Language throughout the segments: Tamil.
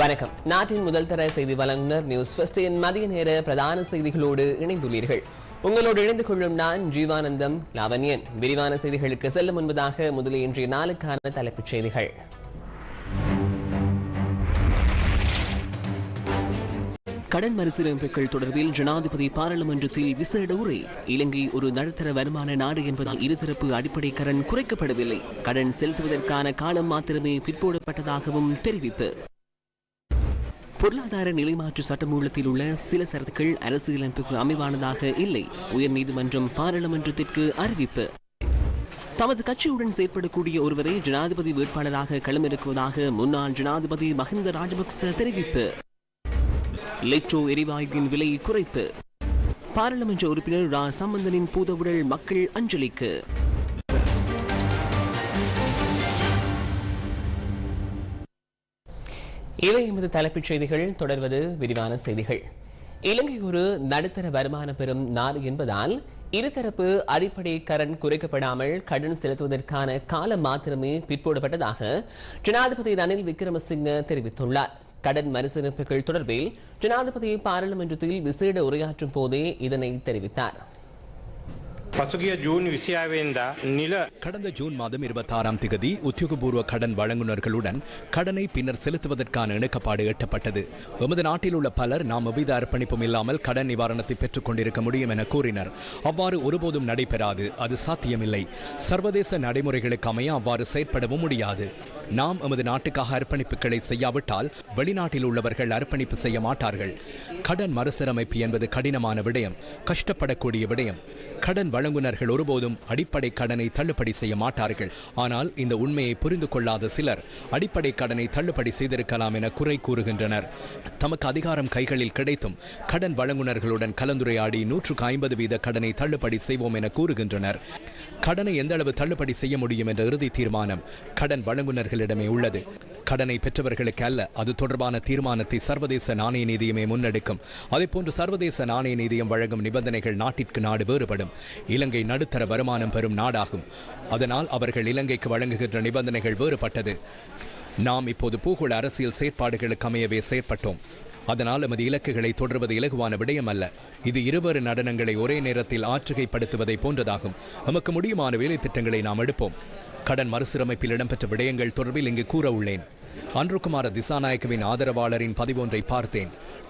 வணக்கம். நாட்டின் முதல் தர செய்தி வழங்குனர் நியூஸ் ஃபர்ஸ்டின் மதிய நேர பிரதான செய்திகளோடு இணைந்துள்ளீர்கள். உங்களோடு இணைந்து கொள்ளும் நான் ஜீவானந்தம் லாவண்யன். விரிவான செய்திகளுக்கு செல்ல முன்பதாக முதலில் இன்றைய நாளுக்கான தலைப்புச் செய்திகள். கடன் மறுசீரமைப்புகள் தொடர்பில் ஜனாதிபதி பாராளுமன்றத்தில் விசேட உரை. இலங்கை ஒரு நடுத்தர வருமான நாடு என்பதால் இருதரப்பு அடிப்படை கடன் குறைக்கப்படவில்லை. கடன் செலுத்துவதற்கான காலம் மாத்திரமே பிற்போடப்பட்டதாகவும் தெரிவிப்பு. பொருளாதார நிலைமாற்று சட்டமூலத்தில் உள்ள சில சரத்துக்கள் அரசியலமைப்புக்கு அமைவானதாக இல்லை. உயர்நீதிமன்றம் பாராளுமன்றத்திற்கு அறிவிப்பு. தமது கட்சியுடன் செயற்படக்கூடிய ஒருவரை ஜனாதிபதி வேட்பாளராக களமிறக்குவதாக முன்னாள் ஜனாதிபதி மஹிந்த ராஜபக்ச தெரிவிப்பு. லெட்ரோ எரிவாயுவின் விலை குறைப்பு. பாராளுமன்ற உறுப்பினர் ரா. சம்பந்தனின் பூதவுடல் மக்கள் அஞ்சலிக்கு. இவை எமது தலைப்புச் செய்திகள் தொடர்வது விரிவான செய்திகள். இலங்கை ஒரு நடுத்தர வருமானம் பெறும் நாடு என்பதால் இருதரப்பு அடிப்படை கடன் குறைக்கப்படாமல் கடன் செலுத்துவதற்கான காலம் மாத்திரமே பிற்போடப்பட்டதாக ஜனாதிபதி ரணில் விக்ரமசிங்க தெரிவித்துள்ளார். கடன் மறுசீரமைப்புகள் தொடர்பில் ஜனாதிபதி பாராளுமன்றத்தில் விசேட உரையாற்றும் போதே இதனை தெரிவித்தார். பசுகிய ஜூன் விசியாவேந்தா நில கடந்த ஜூன் மாதம் இருபத்தாறாம் திகதி உத்தியோகபூர்வ கடன் வழங்குநர்களுடன் கடனை பின்னர் செலுத்துவதற்கான இணக்கப்பாடு எட்டப்பட்டது. எமது நாட்டில் உள்ள பலர் நாம் எவ்வித அர்ப்பணிப்பும் இல்லாமல் கடன் நிவாரணத்தை பெற்றுக் கொண்டிருக்க முடியும் என கூறினர். அவ்வாறு ஒருபோதும் நடைபெறாது. அது சாத்தியமில்லை. சர்வதேச நடைமுறைகளுக்கு அமைய அவ்வாறு செயற்படவும் முடியாது. நாம் எமது நாட்டுக்காக அர்ப்பணிப்புகளை செய்யாவிட்டால் வெளிநாட்டில் உள்ளவர்கள் அர்ப்பணிப்பு செய்ய மாட்டார்கள். கடன் மறுசீரமைப்பு என்பது கடினமான விடயம். கஷ்டப்படக்கூடிய விடயம். கடன் வழங்குனர்கள் ஒருபோதும் அடிப்படை கடனை தள்ளுபடி செய்ய மாட்டார்கள். ஆனால் இந்த உண்மையை புரிந்து கொள்ளாத சிலர் அடிப்படை கடனை தள்ளுபடி செய்திருக்கலாம் என குறை கூறுகின்றனர். தமக்கு அதிகாரம் கைகளில் கிடைத்தும் கடன் வழங்குனர்களுடன் கலந்துரையாடி நூற்றுக்கு ஐம்பது வீத கடனை தள்ளுபடி செய்வோம் என கூறுகின்றனர். கடனை எந்த அளவு தள்ளுபடி செய்ய முடியும் என்ற இறுதி தீர்மானம் கடன் வழங்குனர்களிடமே உள்ளது. கடனை பெற்றவர்களுக்கு அல்ல. அது தொடர்பான தீர்மானத்தை சர்வதேச நாணய நிதியமே முன்னெடுக்கும். அதேபோன்று சர்வதேச நாணய நிதியம் வழங்கும் நிபந்தனைகள் நாட்டிற்கு நாடு வேறுபடும். இலங்கை நடுத்தர வருமானம் பெறும் நாடாகும். அதனால் அவர்கள் இலங்கைக்கு வழங்குகின்ற நிபந்தனைகள் வேறுபட்டது. நாம் இப்போது பூகோள அரசியல் செயற்பாடுகளுக்கு அமையவே செயற்பட்டோம். அதனால் எமது இலக்குகளை தொடர்வது இலகுவான விடயம் அல்ல இது இருவரு நடனங்களை ஒரே நேரத்தில் ஆற்றுகைப்படுத்துவதை போன்றதாகும். நமக்கு முடியுமான வேலை திட்டங்களை நாம் எடுப்போம். கடன் மறுசீரமைப்பில் இடம்பெற்ற விடயங்கள் தொடர்பில் இங்கு கூற உள்ளேன் அன்றுகுமார திசாநாயக்கவின் ஆதரவாளரின் பதிவொன்றை பார்த்தேன்.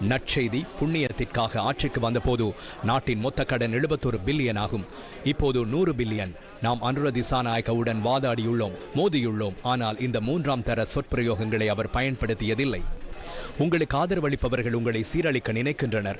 நற்செய்தி புண்ணியத்திற்காக ஆட்சிக்கு வந்தபோது நாட்டின் மொத்த கடன் எழுபத்தொரு பில்லியன் ஆகும். இப்போது நூறு பில்லியன். நாம் அனுர திசாநாயக்கவுடன் வாதாடியுள்ளோம் மோதியுள்ளோம். ஆனால் இந்த மூன்றாம் தர சொற்பிரயோகங்களை அவர் பயன்படுத்தியதில்லை. உங்களுக்கு ஆதரவளிப்பவர்கள் உங்களை சீரழிக்க நினைக்கின்றனர்.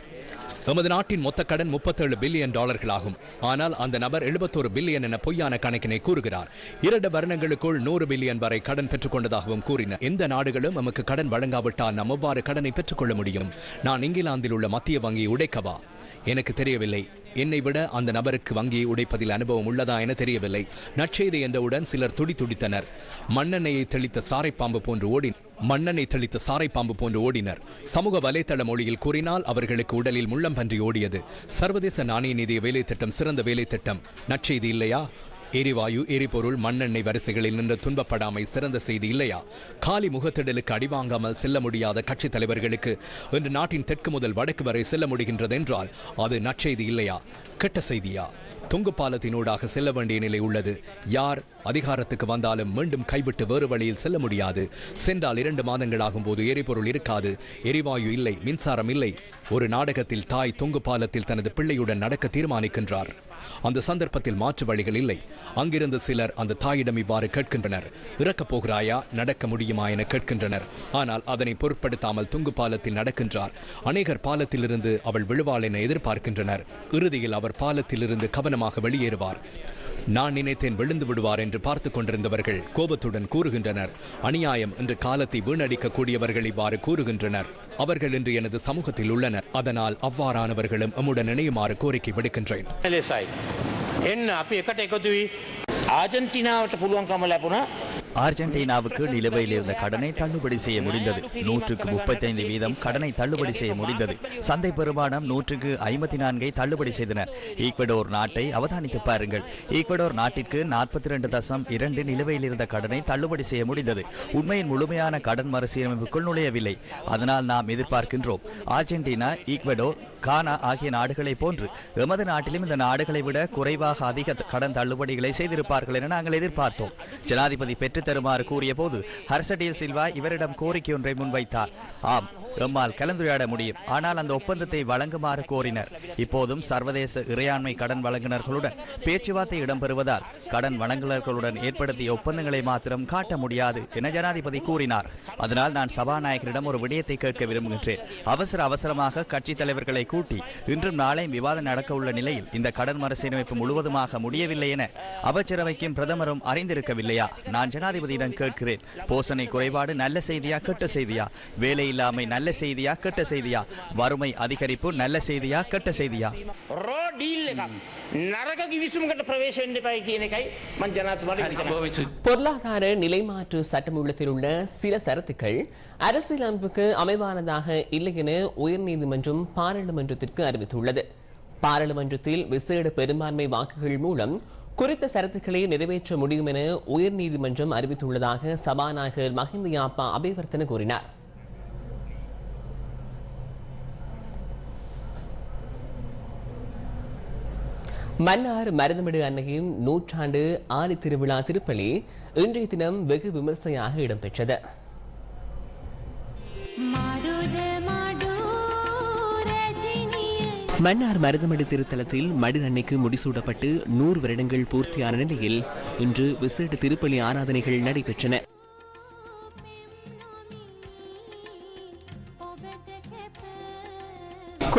நமது நாட்டின் மொத்த கடன் முப்பத்தேழு பில்லியன் டாலர்களாகும். ஆனால் அந்த நபர் எழுபத்தோரு பில்லியன் என பொய்யான கணக்கினை கூறுகிறார். இரண்டு வருடங்களுக்குள் நூறு பில்லியன் வரை கடன் பெற்றுக்கொண்டதாகவும் கூறினார் எந்த நாடுகளும் நமக்கு கடன் வழங்காவிட்டால் நாம் எவ்வாறு கடனை பெற்றுக்கொள்ள முடியும்? நான் இங்கிலாந்தில் உள்ள மத்திய வங்கியை உடைக்கவா? எனக்கு தெரியவில்லை. என்னை விட அந்த நபருக்கு வங்கியை உடைப்பதில் அனுபவம் உள்ளதா என தெரியவில்லை. நற்செய்தி என்றவுடன் சிலர் துடி துடித்தனர். மண்ணெண்ணெயை தெளித்த சாரைப்பாம்பு போன்று ஓடி மண்ணெண்ணெய் தெளித்த சாரைப்பாம்பு போன்று ஓடினர். சமூக வலைத்தள மொழியில் கூறினால் அவர்களுக்கு உடலில் முள்ளம் பன்றி ஓடியது. சர்வதேச நாணய நிதிய வேலை திட்டம் சிறந்த வேலை திட்டம் நற்செய்தி இல்லையா? எரிவாயு எரிபொருள் மண்ணெண்ணெய் வரிசைகளில் நின்று துன்பப்படாமை சிறந்த செய்தி இல்லையா? காலி முகத்திடலுக்கு அடிவாங்காமல் செல்ல முடியாத கட்சித் தலைவர்களுக்கு இன்று நாட்டின் தெற்கு முதல் வடக்கு வரை செல்ல முடிகின்றது என்றால் அது நற்செய்தி இல்லையா? கெட்ட செய்தியா? தொங்கு பாலத்தினூடாக செல்ல வேண்டிய நிலை உள்ளது. யார் அதிகாரத்துக்கு வந்தாலும் மீண்டும் கைவிட்டு வேறு வழியில் செல்ல முடியாது. சென்றால் இரண்டு மாதங்களாகும் போது எரிபொருள் இருக்காது. எரிவாயு இல்லை மின்சாரம் இல்லை. ஒரு நாடகத்தில் தாய் தொங்கு பாலத்தில் தனது பிள்ளையுடன் நடக்க தீர்மானிக்கின்றார். அந்த சந்தர்ப்பத்தில் மாற்று வழிகள் இல்லை. அங்கிருந்து சிலர் அந்த தாயிடம் இவ்வாறு கேட்கின்றனர். இறக்கப் போகிறாயா? நடக்க முடியுமா என கேட்கின்றனர். ஆனால் அதனை பொருட்படுத்தாமல் துங்கு பாலத்தில் நடக்கின்றார். அநேகர் பாலத்திலிருந்து அவள் விழுவாள் என எதிர்பார்க்கின்றனர். இறுதியில் அவர் பாலத்திலிருந்து கவனமாக வெளியேறுவார். நான் நினைத்தேன் விழுந்து விடுவார் என்று பார்த்து கொண்டிருந்தவர்கள் கோபத்துடன் கூறுகின்றனர். அநியாயம் என்று காலத்தை வீணடிக்க கூடியவர்கள் இவ்வாறு கூறுகின்றனர். அவர்கள் இன்று எனது சமூகத்தில் உள்ளனர். அதனால் அவ்வாறானவர்களும் எம்முடன் இணையுமாறு கோரிக்கை விடுக்கின்றேன். ஆர்ஜென்டினாவிட்ட புலுவங்கம் லැබුණා ஆர்ஜென்டினாவுக்கு நிலுவையில் இருந்த கடனை தள்ளுபடி செய்ய முடிந்தது. நூற்றுக்கு முப்பத்தி ஐந்து வீதம் கடனை தள்ளுபடி செய்ய முடிந்தது. சந்தை பெருமானம் நூற்றுக்கு ஐம்பத்தி நான்கை தள்ளுபடி செய்தனர். ஈக்வடோர் நாட்டை அவதானித்து பாருங்கள். ஈக்வடோர் நாட்டிற்கு நாற்பத்தி இரண்டு தசம் இரண்டு நிலுவையில் இருந்த கடனை தள்ளுபடி செய்ய முடிந்தது. உண்மையின் முழுமையான கடன் மறுசீரமைப்புக்குள் நுழையவில்லை. அதனால் நாம் எதிர்பார்க்கின்றோம். ஆர்ஜென்டினா ஈக்வடோர் கானா ஆகிய நாடுகளைப் போன்று எமது நாட்டிலும் இந்த நாடுகளை விட குறைவாக அதிக கடன் தள்ளுபடிகளை செய்திருப்பார் வைப்பார்கள் என நாங்கள் எதிர்பார்த்தோம். ஜனாதிபதி பெற்றுத்தருமாறு கூறிய போது ஹர்சடியல் சில்வா இவரிடம் கோரிக்கை ஒன்றை முன்வைத்தார். ஆம் எம்மால் கலந்துரையாட முடியும். ஆனால் அந்த ஒப்பந்தத்தை வழங்குமாறு கோரினர். இப்போதும் சர்வதேச இறையாண்மை கடன் வழங்குனர்களுடன் பேச்சுவார்த்தை இடம்பெறுவதால் கடன் வழங்குநர்களுடன் ஏற்படுத்திய ஒப்பந்தங்களை மாத்திரம் காட்ட முடியாது என ஜனாதிபதி கூறினார். அதனால் நான் சபாநாயகரிடம் ஒரு விடயத்தை கேட்க விரும்புகின்றேன். அவசர அவசரமாக கட்சித் தலைவர்களை கூட்டி இன்றும் நாளையும் விவாதம் நடக்க உள்ள நிலையில் இந்த கடன் மறுசீரமைப்பு முழுவதுமாக முடியவில்லை என அமைச்சரவைக்கும் பிரதமரும் அறிந்திருக்கவில்லையா? நான் ஜனாதிபதியிடம் கேட்கிறேன். போசனை குறைபாடு நல்ல செய்தியா கெட்ட செய்தியா? வேலையில்லாமை நல்ல நல்ல செய்தியா கெட்ட செய்தியா? வறுமை அதிகரிப்பு நல்ல செய்தியா கெட்ட செய்தியா? பொருளாதார நிலைமாற்று சட்டமூலத்தில் உள்ள சில சரத்துக்கள் அரசியலமைப்புக்கு அமைவானதாக இல்லை என உயர்நீதிமன்றம் பாராளுமன்றத்திற்கு அறிவித்துள்ளது. பாராளுமன்றத்தில் விசேட பெரும்பான்மை வாக்குகள் மூலம் குறித்த சரத்துக்களை நிறைவேற்ற முடியும் என உயர்நீதிமன்றம் அறிவித்துள்ளதாக சபாநாயகர் மஹிந்த யாப்பா அபிவர்த்தன கூறினார். மன்னார் மருதமிடு அன்னையின் நூற்றாண்டு ஆடி திருவிழா திருப்பலி இன்றைய தினம் வெகு விமர்சையாக இடம்பெற்றது. மன்னார் மருதமடு திருத்தலத்தில் மடு அன்னைக்கு முடிசூடப்பட்டு நூறு வருடங்கள் பூர்த்தியான நிலையில் இன்று விசேட திருப்பலி ஆராதனைகள் நடைபெற்றன.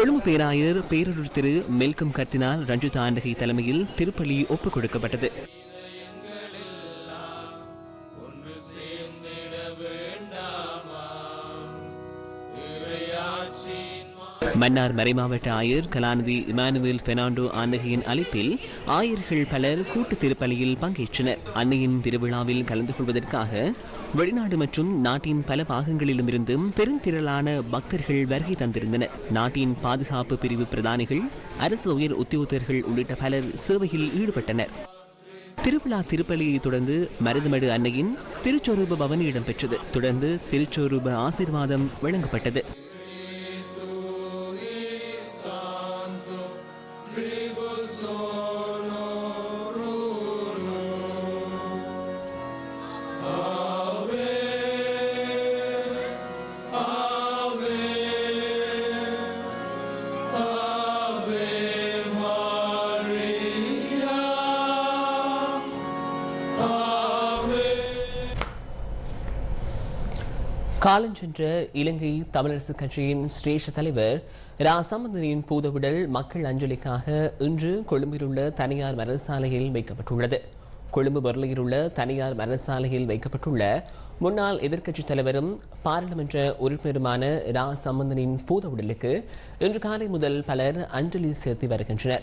கொழும்பு பேராயர் பேரூர் திரு மெல்கம் கர்த்தினால் ரஞ்சித் ஆண்டகை தலைமையில் திருப்பலி ஒப்புக் கொடுக்கப்பட்டது. மன்னார் மறைமாவட்ட ஆயர் கலாநிதி இமானுவேல் பெர்னாண்டோ அன்னகையின் அழைப்பில் ஆயர்கள் பலர் கூட்டு திருப்பலியில் பங்கேற்றனர். அன்னையின் திருவிழாவில் கலந்து கொள்வதற்காக வெளிநாடு மற்றும் நாட்டின் பல பாகங்களிலும் இருந்தும் பெருந்திரளான பக்தர்கள் வருகை தந்திருந்தனர். நாட்டின் பாதுகாப்பு பிரிவு பிரதானிகள் அரசு உயர் உத்தியோகர்கள் உள்ளிட்ட பலர் சேவையில் ஈடுபட்டனர். திருவிழா திருப்பலியை தொடர்ந்து மருதமடு அன்னையின் திருச்சொரூப பவனி இடம்பெற்றது தொடர்ந்து திருச்சொரூப ஆசீர்வாதம் வழங்கப்பட்டது. காலஞ்சென்ற இலங்கை தமிழரசு கட்சியின் சிரேஷ்ட தலைவர் ரா சம்பந்தனின் பூதவுடல் மக்கள் அஞ்சலிக்காக இன்று கொழும்பில் உள்ள தனியார் மரசாலையில் வைக்கப்பட்டுள்ளது. கொழும்பு பர்லியில் உள்ள தனியார் மரசாலையில் வைக்கப்பட்டுள்ள முன்னாள் எதிர்க்கட்சித் தலைவரும் பாராளுமன்ற உறுப்பினருமான ரா சம்பந்தனின் பூதவுடலுக்கு இன்று காலை முதல் பலர் அஞ்சலி செலுத்தி வருகின்றனர்.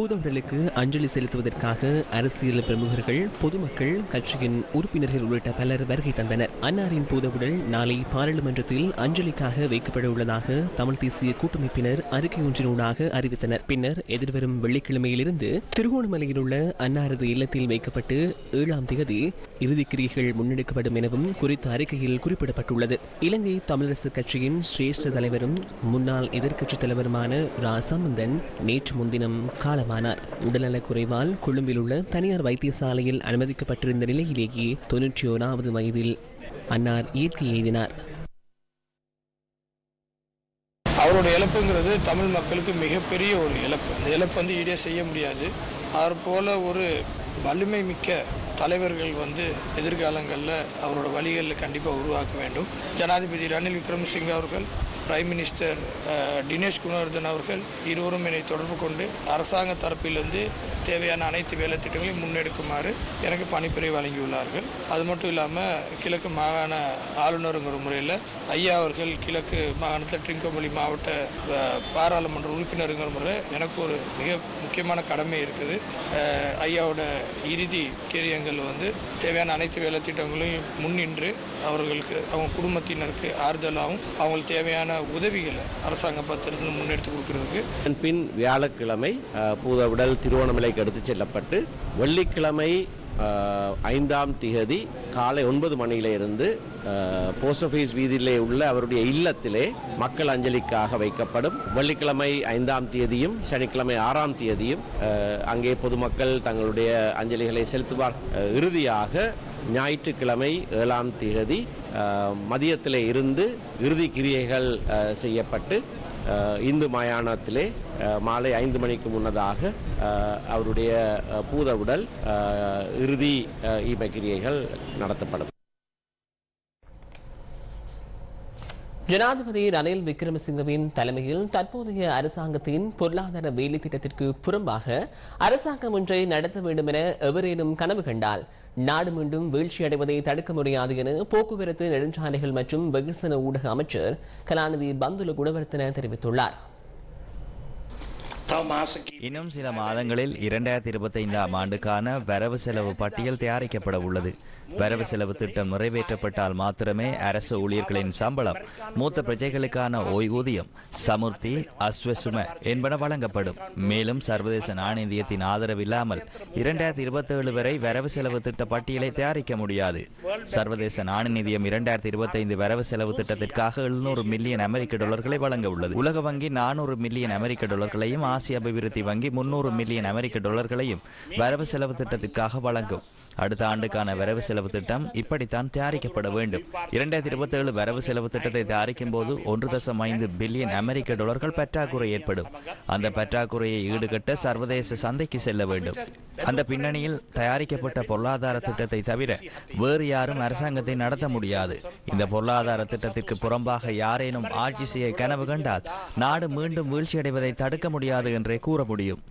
பூதவுடலுக்கு அஞ்சலி செலுத்துவதற்காக அரசியல் பிரமுகர்கள் பொதுமக்கள் கட்சியின் உறுப்பினர்கள் உள்ளிட்ட பலர் வருகை தந்தனர். அன்னாரின் பூதவுடல் நாளை பாராளுமன்றத்தில் அஞ்சலிக்காக வைக்கப்பட உள்ளதாக தமிழ் தேசிய கூட்டமைப்பினர் அறிக்கை ஒன்றினூடாக அறிவித்தனர். பின்னர் எதிர்வரும் வெள்ளிக்கிழமையிலிருந்து திருகோணமலையில் உள்ள அன்னாரது இல்லத்தில் வைக்கப்பட்டு ஏழாம் தேதி இறுதிக்கிரிகள் முன்னெடுக்கப்படும் எனவும் குறித்த அறிக்கையில் குறிப்பிடப்பட்டுள்ளது. இலங்கை தமிழரசு கட்சியின் சிரேஷ்ட தலைவரும் முன்னாள் எதிர்க்கட்சித் தலைவருமான ரா. சம்பந்தன் நேற்று முன்தினம் காலமானார் உடல்நலக் குறைவால் கொழும்பில் உள்ள தனியார் வைத்தியசாலையில் அனுமதிக்கப்பட்டிருந்த நிலையிலேயே தொன்னூற்றி ஓராவது வயதில் அன்னார் இயற்கை எய்தினார் அவரோட இழப்புங்கிறது தமிழ் மக்களுக்கு மிகப்பெரிய ஒரு இழப்பு. அந்த இழப்பு வந்து ஈடே செய்ய முடியாது. அவர் போல ஒரு வலிமை மிக்க தலைவர்கள் வந்து எதிர்காலங்களில் அவரோட வழிகளில் கண்டிப்பாக உருவாக்க வேண்டும். ஜனாதிபதி ரணில் விக்ரமசிங்க அவர்கள் பிரைம் மினிஸ்டர் தினேஷ் குணவர்தன் அவர்கள் இருவரும் என்னை தொடர்பு கொண்டு அரசாங்க தரப்பிலிருந்து தேவையான அனைத்து வேலை திட்டங்களையும் முன்னெடுக்குமாறு எனக்கு பணிப்புரை வழங்கியுள்ளார்கள். அது மட்டும் இல்லாமல் கிழக்கு மாகாண ஆளுநருங்கிற முறையில் ஐயா அவர்கள் கிழக்கு மாகாணத்தில் ட்ரிங்கோமொழி மாவட்ட பாராளுமன்ற உறுப்பினருங்கிற முறையில் எனக்கு ஒரு மிக முக்கியமான கடமை இருக்குது. ஐயாவோட இறுதி கேரியங்கள் வந்து தேவையான அனைத்து வேலை திட்டங்களையும் முன்னின்று அவர்களுக்கு அவங்க குடும்பத்தினருக்கு ஆறுதலாகவும் அவங்களுக்கு தேவையான உதவிகளை அரசாங்க பத்திரத்தில் முன்னெடுத்து கொடுக்கிறதுக்கு. பின் வியாழக்கிழமை பூத பூதவுடல் திருவோணமலைக்கு எடுத்துச் செல்லப்பட்டு வெள்ளிக்கிழமை ஐந்தாம் திகதி காலை ஒன்பது மணியிலிருந்து போஸ்ட் ஆஃபீஸ் வீதியிலே உள்ள அவருடைய இல்லத்திலே மக்கள் அஞ்சலிக்காக வைக்கப்படும். வெள்ளிக்கிழமை ஐந்தாம் தேதியும் சனிக்கிழமை ஆறாம் தேதியும் அங்கே பொதுமக்கள் தங்களுடைய அஞ்சலிகளை செலுத்துவார். இறுதியாக ஞாயிற்றுக்கிழமை ஏழாம் தேதி மதியத்தில் மதியத்திலே இருந்து இறுதி கிரியைகள் செய்யப்பட்டு இந்து மயானத்திலே மாலை ஐந்து மணிக்கு முன்னதாக அவருடைய பூத உடல் இறுதி அஹ், கிரியைகள் நடத்தப்படும். ஜனாதிபதி ரணில் விக்ரமசிங்கவின் தலைமையில் தற்போதைய அரசாங்கத்தின் பொருளாதார வேலை திட்டத்திற்கு புறம்பாக அரசாங்கம் ஒன்றை நடத்த வேண்டும் என எவரேனும் கனவு கண்டால் நாடு மீண்டும் வீழ்ச்சியடைவதை தடுக்க முடியாது என போக்குவரத்து நெடுஞ்சாலைகள் மற்றும் வெகுசன ஊடக அமைச்சர் கலாநிதி பந்துல குணவர்த்தன தெரிவித்துள்ளார். இன்னும் சில மாதங்களில் இரண்டாயிரத்தி இருபத்தைந்தாம் ஆண்டுக்கான வரவு செலவு பட்டியல் தயாரிக்கப்பட உள்ளது. வரவு செலவு திட்டம் நிறைவேற்றப்பட்டால் மாத்திரமே அரசு ஊழியர்களின் சம்பளம் மூத்த பிரஜைகளுக்கான ஓய்வூதியம் சமுர்த்தி அஸ்வசும என்பன வழங்கப்படும். மேலும் சர்வதேச நாணயத்தின் ஆதரவு இல்லாமல் இரண்டாயிரத்தி இருபத்தேழு வரை வரவு செலவு திட்ட பட்டியலை தயாரிக்க முடியாது. சர்வதேச நாணய நிதியம் இரண்டாயிரத்தி இருபத்தைந்து வரவு செலவு திட்டத்திற்காக எழுநூறு மில்லியன் அமெரிக்க டாலர்களை வழங்க உள்ளது. உலக வங்கி நானூறு மில்லியன் அமெரிக்க டாலர்களையும் ஆசிய அபிவிருத்தி வங்கி முன்னூறு மில்லியன் அமெரிக்க டாலர்களையும் வரவு செலவு திட்டத்திற்காக வழங்கும். அடுத்த ஆண்டுக்கான வரவு செலவு திட்டம் இப்படித்தான் தயாரிக்கப்பட வேண்டும். இரண்டாயிரத்தி இருபத்தி ஏழு வரவு செலவு திட்டத்தை தயாரிக்கும் போது ஒன்று தசம் ஐந்து பில்லியன் அமெரிக்க டாலர்கள் பற்றாக்குறை ஏற்படும். அந்த பற்றாக்குறையை ஈடுகட்ட சர்வதேச சந்தைக்கு செல்ல வேண்டும். அந்த பின்னணியில் தயாரிக்கப்பட்ட பொருளாதார திட்டத்தை தவிர வேறு யாரும் அரசாங்கத்தை நடத்த முடியாது. இந்த பொருளாதார திட்டத்திற்கு புறம்பாக யாரேனும் ஆட்சி செய்ய கனவு கண்டால் நாடு மீண்டும் வீழ்ச்சியடைவதை தடுக்க முடியாது என்றே கூற முடியும்.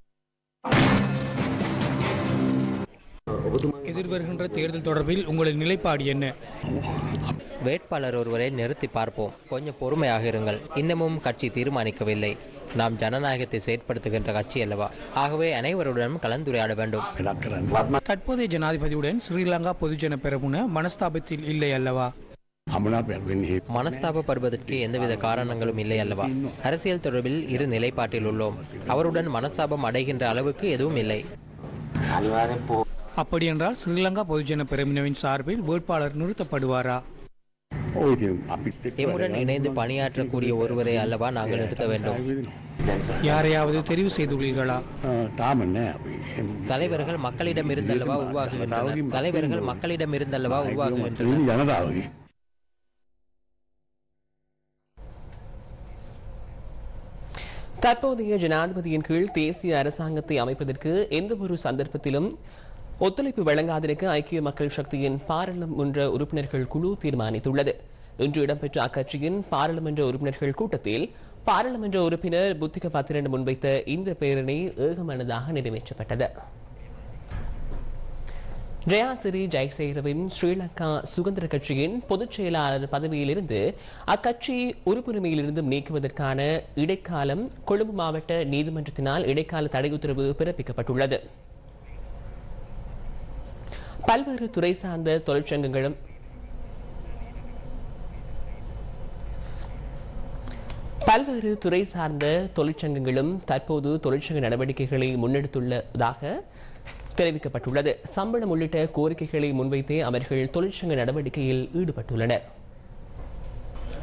எதிர்வருகின்ற தேர்தல் தொடர்பில் உங்களின் நிலைப்பாடு என்ன? வேட்பாளர் ஒருவரை நிறுத்தி பார்ப்போம். கொஞ்சம் பொறுமையாக இருங்கள். இன்னமும் கட்சி தீர்மானிக்கவில்லை. நாம் ஜனநாயகத்தை செயற்படுத்துகின்ற கட்சி அல்லவா? ஆகவே அனைவருடனும் கலந்துரையாட வேண்டும். தற்போதைய ஜனாதிபதியுடன் ஸ்ரீலங்கா பொதுஜன பெரமுன மனஸ்தாபத்தில் இல்லை அல்லவா? மனஸ்தாபப்படுவதற்கு எந்தவித காரணங்களும் இல்லை அல்லவா? அரசியல் தொடர்பில் இரு நிலைப்பாட்டில் உள்ளோம். அவருடன் மனஸ்தாபம் அடைகின்ற அளவுக்கு எதுவும் இல்லை. அப்படியென்றால் ஸ்ரீலங்கா பொதுஜன பெரமுனவின் சார்பில் வேட்பாளர் நிறுத்தப்படுவாரா? எம்முடன் இணைந்து பணியாற்றக்கூடிய ஒருவரை அல்லவா நாங்கள் நிறுத்த வேண்டும். யாரையாவது தெரிவு செய்துள்ளீர்களா? தலைவர்கள் மக்களிடம் இருந்தல்லவா உருவாகுகின்றனர். தலைவர்கள் மக்களிடம் இருந்தல்லவா உருவாகுகின்றனர். தற்போதைய ஜனாதிபதியின் கீழ் தேசிய அரசாங்கத்தை அமைப்பதற்கு எந்த ஒரு சந்தர்ப்பத்திலும் ஒத்துழைப்பு வழங்காதிருக்க ஐக்கிய மக்கள் சக்தியின் பாராளுமன்ற உறுப்பினர்கள் குழு தீர்மானித்துள்ளது. இன்று இடம்பெற்ற அக்கட்சியின் பாராளுமன்ற உறுப்பினர்கள் கூட்டத்தில் பாராளுமன்ற உறுப்பினர் புத்திக பத்திரன் முன்வைத்த இந்த பேரணி ஏகமனதாக நிறைவேற்றப்பட்டது. ஜெயாசிரி ஜெயசேகரவின் ஸ்ரீலங்கா சுதந்திர கட்சியின் பொதுச் செயலாளர் பதவியிலிருந்து அக்கட்சி உறுப்புரிமையிலிருந்தும் நீக்குவதற்கான இடைக்காலம் கொழும்பு மாவட்ட நீதிமன்றத்தினால் இடைக்கால தடை உத்தரவு பிறப்பிக்கப்பட்டுள்ளது. பல்வேறு துறை சார்ந்த தொழிற்சங்கங்களும் பல்வேறு துறை சார்ந்த தொழிற்சங்கங்களும் தற்போது தொழிற்சங்க நடவடிக்கைகளை முன்னெடுத்துள்ளதாக தெரிவிக்கப்பட்டுள்ளது. சம்பளம் உள்ளிட்ட கோரிக்கைகளை முன்வைத்தே அவர்கள் தொழிற்சங்க நடவடிக்கையில் ஈடுபட்டுள்ளனர்.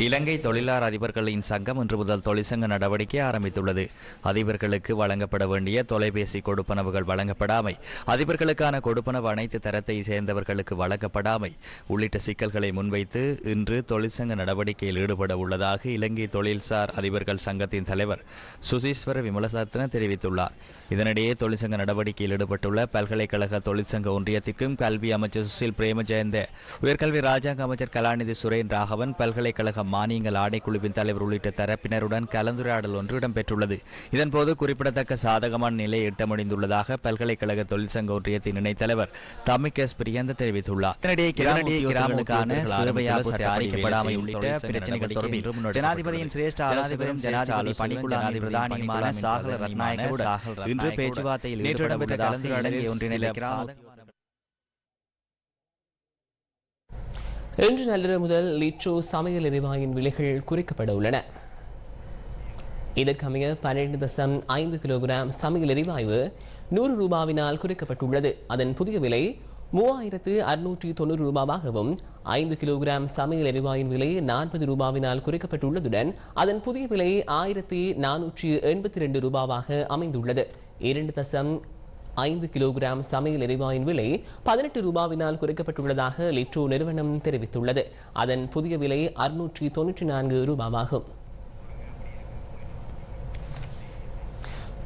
இலங்கை தொழிலாளர் அதிபர்களின் சங்கம் இன்று முதல் தொழிற்சங்க நடவடிக்கை ஆரம்பித்துள்ளது. அதிபர்களுக்கு வழங்கப்பட வேண்டிய தொலைபேசி கொடுப்பனவுகள் வழங்கப்படாமை அதிபர்களுக்கான கொடுப்பனவு அனைத்து தரத்தை சேர்ந்தவர்களுக்கு வழங்கப்படாமை உள்ளிட்ட சிக்கல்களை முன்வைத்து இன்று தொழிற்சங்க நடவடிக்கையில் ஈடுபட உள்ளதாக இலங்கை தொழில்சார் அதிபர்கள் சங்கத்தின் தலைவர் சுசீஸ்வர விமலசரத்ன தெரிவித்துள்ளார். இதனிடையே தொழிற்சங்க நடவடிக்கையில் ஈடுபட்டுள்ள பல்கலைக்கழக தொழிற்சங்க ஒன்றியத்திற்கும் கல்வி அமைச்சர் சுசில் பிரேமஜெயந்த உயர்கல்வி ராஜாங்க அமைச்சர் கலாநிதி சுரேன் ராகவன் பல்கலைக்கழக மானியங்கள் ஆணைக்குழுவின் தலைவர் உள்ளிட்ட தரப்பினருடன் கலந்துரையாடல் ஒன்று இடம்பெற்றுள்ளது. இதன்போது குறிப்பிடத்தக்க சாதகமான நிலை எட்ட முடிந்துள்ளதாக பல்கலைக்கழக தொழிற்சங்க ஒன்றியத்தின் இணைத் தலைவர் தமிகேஸ் பிரியந்த தெரிவித்துள்ளார். ஜனாதிபதியின் சிரேஷ்ட ஆலோசகரும் ஜனாதிபதி பணிக்குழாமின் பிரதானியுமான சாகல ரத்நாயகவுடன் இன்று பேச்சுவார்த்தையில் இடம்பெற்ற கலந்துரையாடலில் இன்று நள்ளிரவு முதல் லிட்ரோ சமையல் எரிவாயின் விலைகள் குறைக்கப்பட உள்ளன. இதற்கமைய பன்னிரண்டு தசம் ஐந்து கிலோகிராம் சமையல் எரிவாயு நூறு ரூபாவினால் குறைக்கப்பட்டுள்ளது. அதன் புதிய விலை மூவாயிரத்து அறுநூற்றி தொண்ணூறு ரூபாவாகவும் ஐந்து கிலோகிராம் சமையல் எரிவாயின் விலை நாற்பது ரூபாவினால் குறைக்கப்பட்டுள்ளதுடன் அதன் புதிய விலை ஆயிரத்தி நானூற்றி எண்பத்தி ரெண்டு ரூபாவாக அமைந்துள்ளது. இரண்டு தசம் ஐந்து கிலோகிராம் சமையல் எரிவாயின் விலை பதினெட்டு ரூபாவினால் குறைக்கப்பட்டுள்ளதாக லிட்ரோ நிறுவனம் தெரிவித்துள்ளது. அதன் புதிய விலை அறுநூற்றி தொன்னூற்றி நான்கு ரூபாவாகும்.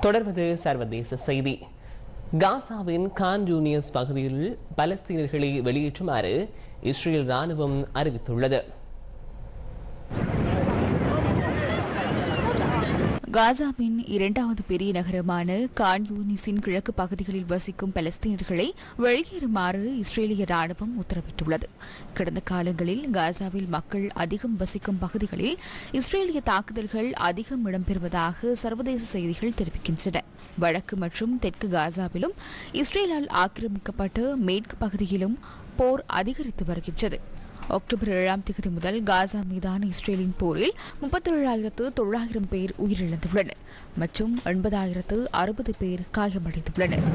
தொடர்வது சர்வதேச செய்தி. காசாவின் கான் யூனியஸ் பகுதியில் பலஸ்தீனர்களை வெளியேற்றுமாறு இஸ்ரேல் ராணுவம் அறிவித்துள்ளது. காசாவின் இரண்டாவது பெரிய நகரமான கான்யூனிஸின் கிழக்கு பகுதிகளில் வசிக்கும் பலஸ்தீனர்களை வெளியேறுமாறு இஸ்ரேலிய ராணுவம் உத்தரவிட்டுள்ளது. கடந்த காலங்களில் காசாவில் மக்கள் அதிகம் வசிக்கும் பகுதிகளில் இஸ்ரேலிய தாக்குதல்கள் அதிகம் இடம்பெறுவதாக சர்வதேச செய்திகள் தெரிவிக்கின்றன. வடக்கு மற்றும் தெற்கு காசாவிலும் இஸ்ரேலால் ஆக்கிரமிக்கப்பட்ட மேற்கு பகுதியிலும் போர் அதிகரித்து வருகின்றது. அக்டோபர் ஏழாம் தேதி முதல் காசா மீதான இஸ்ரேலின் போரில் முப்பத்தேழாயிரத்து தொள்ளாயிரம் பேர் உயிரிழந்துள்ளனர் மற்றும் எண்பதாயிரத்து அறுபது பேர் காயமடைந்துள்ளனர்.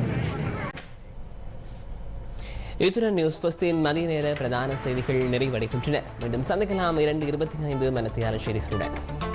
இத்துடன் நியூஸ் பஸ்டின் மதிய நேர பிரதான செய்திகள் நிறைவடைகின்றன. மீண்டும் சந்திக்கலாம் இரண்டு இருபத்தி ஐந்து மனத்தியாளர் செய்திகளுடன்.